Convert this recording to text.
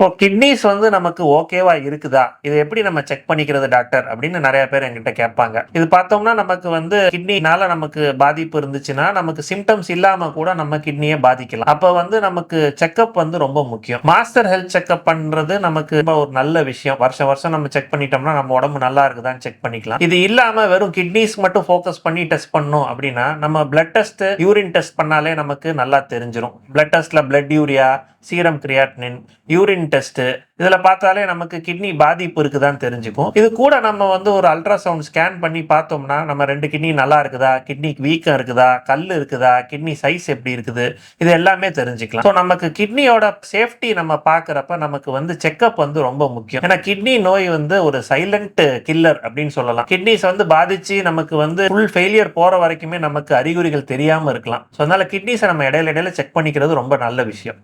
இப்போ கிட்னிஸ் வந்து நமக்கு ஓகேவா இருக்குதா? இதை எப்படி நம்ம செக் பண்ணிக்கிறது டாக்டர் அப்படின்னு நிறைய பேர் என்கிட்ட கேட்பாங்க. இது பார்த்தோம்னா நமக்கு வந்து கிட்னினால நமக்கு பாதிப்பு இருந்துச்சுன்னா நமக்கு சிம்டம்ஸ் இல்லாம கூட நம்ம கிட்னியை பாதிக்கலாம். அப்ப வந்து நமக்கு செக்கப் வந்து ரொம்ப முக்கியம். மாஸ்டர் ஹெல்த் செக்அப் பண்றது நமக்கு ரொம்ப ஒரு நல்ல விஷயம். வருஷம் வருஷம் நம்ம செக் பண்ணிட்டோம்னா நம்ம உடம்பு நல்லா இருக்குதான்னு செக் பண்ணிக்கலாம். இது இல்லாம வெறும் கிட்னிஸ் மட்டும் ஃபோக்கஸ் பண்ணி டெஸ்ட் பண்ணோம் அப்படின்னா நம்ம பிளட் டெஸ்ட் யூரின் டெஸ்ட் பண்ணாலே நமக்கு நல்லா தெரிஞ்சிடும் பிளட் டெஸ்ட்ல blood urea serum creatinine urine test இதுல பார்த்தாலே நமக்கு கிட்னி பாதிப்பு இருக்குதான்னு தெரிஞ்சுக்கும். இது கூட நம்ம வந்து ஒரு அல்ட்ராசவுண்ட் ஸ்கேன் பண்ணி பார்த்தோம்னா நம்ம ரெண்டு கிட்னி நல்லா இருக்குதா? கிட்னி வீக்கம் இருக்குதா? கல் இருக்குதா? கிட்னி சைஸ் எப்படி இருக்குது? இது எல்லாமே தெரிஞ்சுக்கலாம். ஸோ நமக்கு கிட்னியோட சேஃப்டி நம்ம பார்க்குறப்ப நமக்கு வந்து செக்கப் வந்து ரொம்ப முக்கியம். ஏன்னா கிட்னி நோய் வந்து ஒரு சைலண்ட் கில்லர் அப்படின்னு சொல்லலாம். கிட்னிஸ் வந்து பாதிச்சு நமக்கு வந்து ஃபுல் ஃபெயிலியர் போற வரைக்குமே நமக்கு அறிகுறிகள் தெரியாம இருக்கலாம். ஸோ அதனால கிட்னிஸை நம்ம இடையில இடையில செக் பண்ணிக்கிறது ரொம்ப நல்ல விஷயம்.